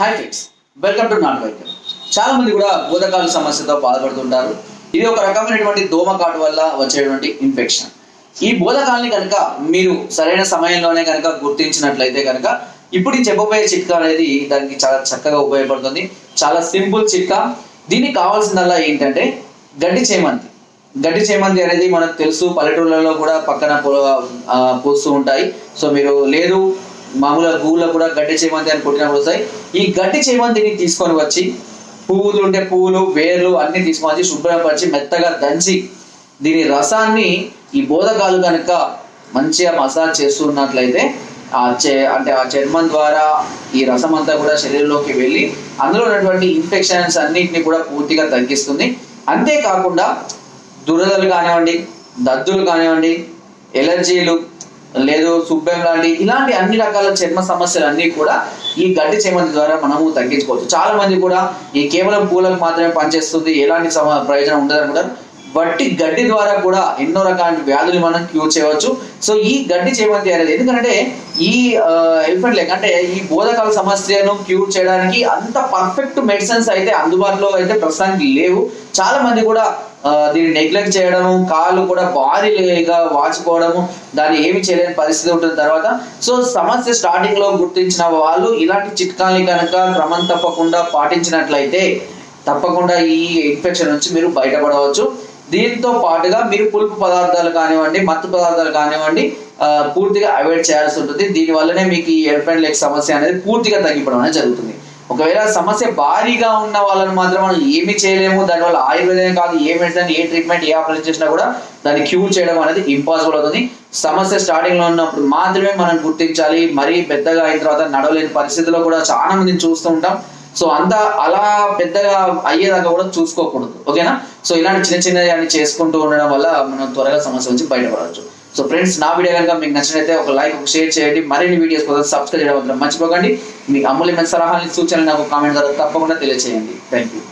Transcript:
Hi friends welcome to నాన్ వైద్యం చాలా మంది కూడా బోధకాల సమస్యతో బాధపడుతుంటారు. ఇది ఒక రకమైనటువంటి దోమకాటు వల్ల వచ్చేటువంటి ఇన్ఫెక్షన్ ఈ బోధకాలని కనుక మీరు సరైన సమయంలోనే కనుక గుర్తించినట్లయితే కనుక ఇప్పుడు చెప్పబోయే చిట్కా అనేది దానికి చాలా చక్కగా ఉపయోగపడుతుంది. చాలా సింపుల్ చిట్కా. దీనికి కావాల్సిందల్లా ఏంటంటే గడ్డి చేమంతి. గడ్డి చేమంతి అనేది మనకు తెలుసు పల్లెటూళ్ళలో కూడా పక్కన పొల- పూస్తూ ఉంటాయి. సో మీరు లేదు మామూలుగా పువ్వులో కూడా గడ్డి చేమంతి అని కొట్టినప్పుడు వస్తాయి. ఈ గడ్డి చేమంతిని తీసుకొని వచ్చి పువ్వులు ఉంటే పువ్వులు వేర్లు అన్ని తీసుకొని వచ్చి శుభ్రపరిచి మెత్తగా దంచి దీని రసాన్ని ఈ బోధకాలు కనుక మంచిగా మసాజ్ చేస్తున్నట్లయితే ఆ చే అంటే ఆ చర్మం ద్వారా ఈ రసం అంతా కూడా శరీరంలోకి వెళ్ళి అందులో ఉన్నటువంటి ఇన్ఫెక్షన్స్ అన్నిటిని కూడా పూర్తిగా తగ్గిస్తుంది. అంతేకాకుండా దురదలు కానివ్వండి దద్దులు కానివ్వండి ఎలర్జీలు లేదు సుబ్బెం లాంటి ఇలాంటి అన్ని రకాల చర్మ సమస్యలు అన్ని కూడా ఈ గడ్డి చేమంతి ద్వారా మనము తగ్గించుకోవచ్చు. చాలా మంది కూడా ఈ కేవలం పూలకు మాత్రమే పనిచేస్తుంది ఎలాంటి సమ ప్రయోజనం ఉండదు అనుకుంటారు వట్టి గడ్డి ద్వారా కూడా ఎన్నో రకాల వ్యాధులు మనం క్యూర్ చేయవచ్చు. సో ఈ గడ్డి చేమంతి అనేది ఎందుకంటే ఈ ఎలిఫెంట్ లెగ్ అంటే ఈ బోధకాల సమస్యను క్యూర్ చేయడానికి అంత పర్ఫెక్ట్ మెడిసిన్స్ అయితే అందుబాటులో అయితే ప్రస్తుతానికి లేవు. చాలా మంది కూడా దీన్ని నెగ్లెక్ట్ చేయడము కాళ్ళు కూడా భారీగా వాచిపోవడము దాన్ని ఏమి చేయలేని పరిస్థితి ఉంటుంది తర్వాత. సో సమస్య స్టార్టింగ్లో గుర్తించిన వాళ్ళు ఇలాంటి చిట్కాల్ని కనుక క్రమం తప్పకుండా పాటించినట్లయితే తప్పకుండా ఈ ఇన్ఫెక్షన్ నుంచి మీరు బయటపడవచ్చు. దీంతో పాటుగా మీరు పులుపు పదార్థాలు కానివ్వండి మత్తు పదార్థాలు కానివ్వండి పూర్తిగా అవాయిడ్ చేయాల్సి ఉంటుంది. దీనివల్లనే మీకు ఈ ఎలిఫెంట్ లెగ్ సమస్య అనేది పూర్తిగా తగ్గిపోవడం అనేది జరుగుతుంది. ఒకవేళ సమస్య భారీగా ఉన్న వాళ్ళని మాత్రం మనం ఏమి చేయలేము దానివల్ల ఆయుర్వేదం కాదు ఏ మెడిసిన్ ఏ ట్రీట్మెంట్ ఏ ఆపరేషన్ చేసినా కూడా దాన్ని క్యూర్ చేయడం అనేది ఇంపాసిబుల్ అవుతుంది. సమస్య స్టార్టింగ్లో ఉన్నప్పుడు మాత్రమే మనం గుర్తించాలి. మరీ పెద్దగా అయిన తర్వాత నడవలేని పరిస్థితిలో కూడా చాలా మందిని చూస్తూ ఉంటాం. సో అంత అలా పెద్దగా అయ్యేదాకా కూడా చూసుకోకూడదు. ఓకేనా? సో ఇలాంటి చిన్న చిన్నవి అన్ని చేసుకుంటూ ఉండడం వల్ల మనం త్వరగా సమస్య నుంచి బయటపడవచ్చు. సో ఫ్రెండ్స్ నా వీడియో కనుక మీకు నచ్చినట్లయితే ఒక లైక్ ఒక షేర్ చేయండి. మరిన్ని వీడియోస్ కోసం సబ్స్క్రైబ్ చేయడం మాత్రం మర్చిపోకండి. మీ అమూల్యమైన సలహాలని సూచనలు నాకు కామెంట్ ద్వారా తప్పకుండా తెలియజేయండి థ్యాంక్ యూ